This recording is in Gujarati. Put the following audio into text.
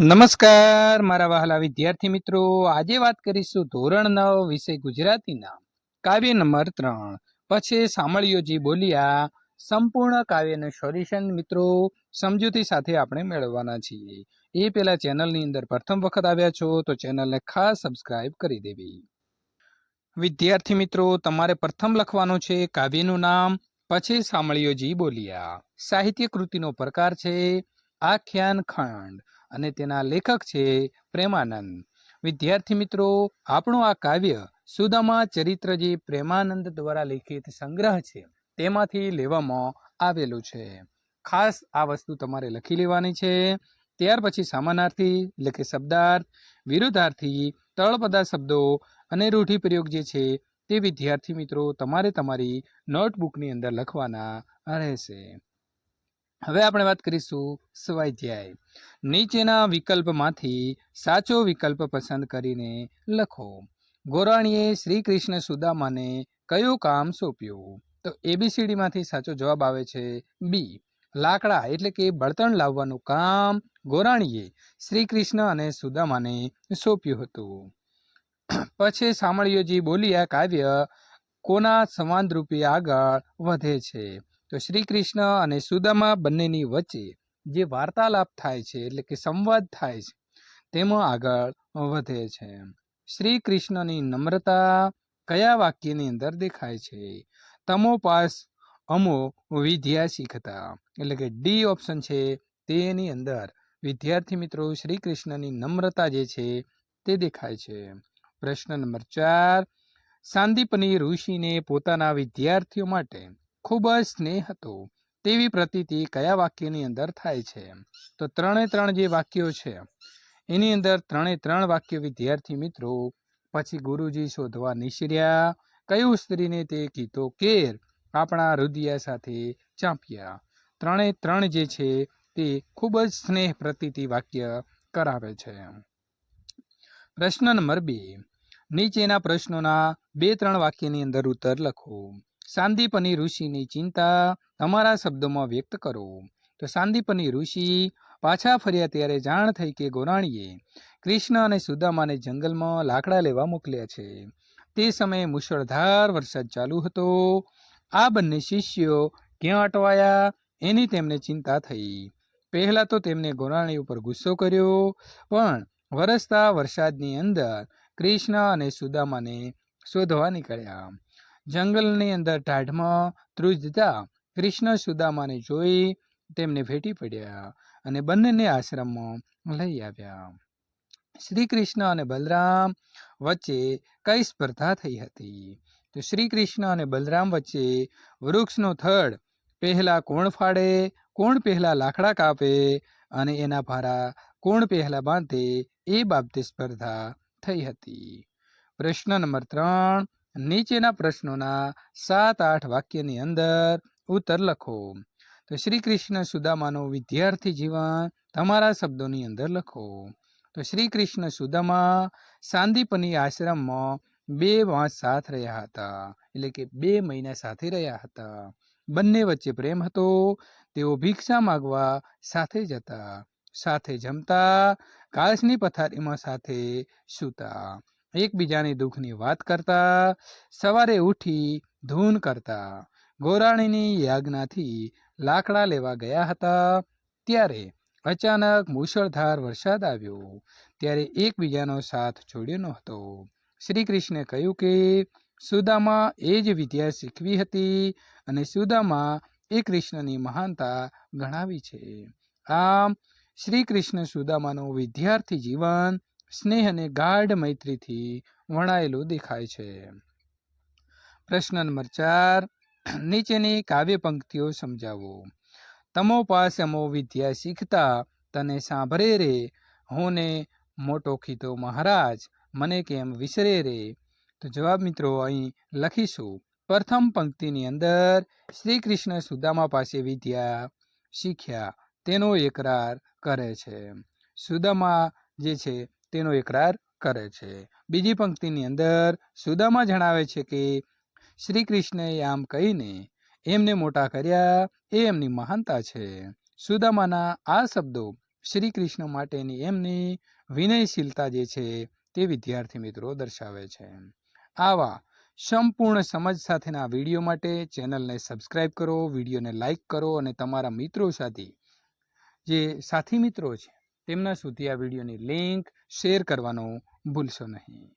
નમસ્કાર, મારા વહાલા વિદ્યાર્થી મિત્રો. આજે વાત કરીશું ધોરણ નવ વિષય ગુજરાતીના. કાવ્ય નંબર ત્રણ. પછી સાંભળ્યોજી બોલ્યા, સંપૂર્ણ કાવ્યનું સોલ્યુશન મિત્રો સમજૂતી સાથે આપણે મેળવવાના છીએ. એ પેલા ચેનલની અંદર પ્રથમ વખત આવ્યા છો તો ચેનલને ખાસ સબસ્ક્રાઇબ કરી દેવી. વિદ્યાર્થી મિત્રો, તમારે પ્રથમ લખવાનું છે કાવ્યનું નામ, પછી સાંભળ્યોજી બોલ્યા. સાહિત્ય કૃતિનો પ્રકાર છે આખ્યાન ખંડ અને તેના લેખક છે પ્રેમાનંદ. વિદ્યાર્થી મિત્રો, આપણું આ કાવ્ય સુદામા ચરિત્ર જે પ્રેમાનંદ દ્વારા લિખિત સંગ્રહ છે. તેમાંથી લેવામાં આવેલું છે. ખાસ આ વસ્તુ તમારે લખી લેવાની છે. ત્યાર પછી સામાનાર્થી, એટલે કે શબ્દાર્થ, વિરુદ્ધાર્થી, તળપદા શબ્દો અને રૂઢિપ્રયોગ જે છે તે વિદ્યાર્થી મિત્રો તમારે તમારી નોટબુકની અંદર લખવાના રહેશે. હવે આપણે વાત કરીશું સ્વાધ્યાય. નીચેના વિકલ્પમાંથી સાચો વિકલ્પ પસંદ કરીને લખો. ગોરાણીએ શ્રી કૃષ્ણ સુદામાને કયું કામ સોંપ્યું? તો એબીસીડીમાંથી સાચો જવાબ આવે છે બી લાકડા, એટલે કે બળતણ લાવવાનું કામ ગોરાણીએ શ્રી કૃષ્ણ અને સુદામાને સોંપ્યું હતું. પછી સામળિયોજી બોલ્યા કાવ્ય કોના સંવાદરૂપે આગળ વધે છે? તો શ્રી કૃષ્ણ અને સુદામા બંનેની વચ્ચે જે વાર્તાલાપ થાય છે, એટલે કે સંવાદ થાય છે, તેમાં આગળ વધે છે. શ્રી કૃષ્ણની નમ્રતા કયા વાક્યની અંદર દેખાય છે? તમો પાસ અમો વિદ્યા શીખતા એટલે કે ડી ઓપ્શન છે તેની અંદર. વિદ્યાર્થી મિત્રો, શ્રી કૃષ્ણની નમ્રતા જે છે તે દેખાય છે. પ્રશ્ન નંબર ચાર. સાંદીપની ઋષિને પોતાના વિદ્યાર્થીઓ માટે ખૂબ જ સ્નેહ હતો. તેવી પ્રતીતિ કયા વાક્યની અંદર થાય છે? તો ત્રણે ત્રણ જે વાક્યો છે, એની અંદર ત્રણે ત્રણ વાક્ય વિદ્યાર્થી મિત્રો, પછી ગુરુજી શોધવા નિશર્યા કયું સ્ત્રીને તે કીધો, કેર આપણા રુદિયા સાથે ચાંપ્યા. ત્રણે ત્રણ જે છે, તે ખૂબ જ સ્નેહ પ્રતીતિ વાક્ય કરાવે છે. પ્રશ્ન નંબર બે. નીચેના પ્રશ્નોના બે ત્રણ વાક્યની અંદર ઉત્તર લખો. સાંદીપની ઋષિની ચિંતા તમારા શબ્દોમાં વ્યક્ત કરો. તો સાંદીપની ઋષિ પાછા ફર્યા ત્યારે જાણ થઈ કે ગોરાણીએ કૃષ્ણ અને સુદામાને જંગલમાં લાકડા લેવા મોકલ્યા છે. તે સમયે મુશળધાર વરસાદ ચાલુ હતો. આ બંને શિષ્યો ક્યાં અટવાયા એની તેમને ચિંતા થઈ. પહેલા તો તેમને ગોરાણી ઉપર ગુસ્સો કર્યો, પણ વરસતા વરસાદની અંદર કૃષ્ણ અને સુદામાને શોધવા નીકળ્યા. જંગલની અંદર ટાઢમાં ધ્રુજતા કૃષ્ણ સુદામાને જોઈ તેમને ભેટી પડ્યા અને બંનેને આશ્રમમાં લઈ આવ્યા. શ્રી કૃષ્ણ અને બલરામ વચ્ચે કઈ સ્પર્ધા થઈ હતી? તો શ્રી કૃષ્ણ અને બલરામ વચ્ચે વૃક્ષનો થડ, પહેલા કોણ ફાડે, કોણ પહેલા લાકડા કાપે અને એના ભારા કોણ પહેલા બાંધે એ બાબતે સ્પર્ધા થઈ હતી. પ્રશ્ન નંબર ત્રણ નીચેના પ્રશ્નોના સાત આઠ વાક્યની અંદર ઉત્તર લખો. તો શ્રી કૃષ્ણ સુદામાનું વિદ્યાર્થી જીવન તમારા શબ્દોની અંદર લખો. તો શ્રી કૃષ્ણ સુદામા સાંદીપની આશ્રમમાં બે માસ સાથ રહ્યા હતા, એટલે કે બે મહિના સાથે રહ્યા હતા. બંને વચ્ચે પ્રેમ હતો, તેઓ ભિક્ષા માગવા સાથે જતા સાથે જમતા કાળસની પથારીમાં સાથે સૂતા. એકબીજાની દુઃખની વાત કરતા, સવારે ઉઠી ધૂન કરતા, ગોરાણીની યાજ્ઞાથી લાકડા લેવા ગયા હતા. ત્યારે અચાનક મુશળધાર વરસાદ આવ્યો. ત્યારે એકબીજાનો સાથ છોડ્યો ન હતો શ્રી કૃષ્ણે કહ્યું કે, સુદામા એ જ વિદ્યા શીખવી હતી અને સુદામા એ કૃષ્ણની મહાનતા ગણાવી છે. આમ શ્રી કૃષ્ણ સુદામાનું વિદ્યાર્થી જીવન સ્નેહ અને ગાઢ મૈત્રીથી વણાયેલું દેખાય છે. પ્રશ્ન નંબર ચાર, નીચેની કાવ્ય પંક્તિઓ સમજાવો. તમો પાસે અમો વિદ્યા શીખતા તને સાંભળે રે. હું ને મોટો ખીતો મહારાજ, મને કેમ વિસરે રે? તો જવાબ મિત્રો અહીં લખીશું. પ્રથમ પંક્તિની અંદર શ્રી કૃષ્ણ સુદામા પાસે વિદ્યા શીખ્યા. તેનો એકરાર કરે છે. સુદામા જે છે તેનો એકરાર કરે છે. બીજી પંક્તિની અંદર સુદામા જણાવે છે કે શ્રી કૃષ્ણએ આમ કહીને એમને મોટા કર્યા, એ એમની મહાનતા છે. સુદામાના આ શબ્દો શ્રી કૃષ્ણ માટેની એમની વિનયશીલતા જે છે તે વિદ્યાર્થી મિત્રો દર્શાવે છે. આવા સંપૂર્ણ સમજ સાથેના વીડિયો માટે ચેનલને સબસ્ક્રાઇબ કરો, વિડીયોને લાઇક કરો અને તમારા મિત્રો સાથે જે સાથી મિત્રો છે તેમના સુધી આ વિડીયોની લિંક શેર કરવાનું ભૂલશો નહીં.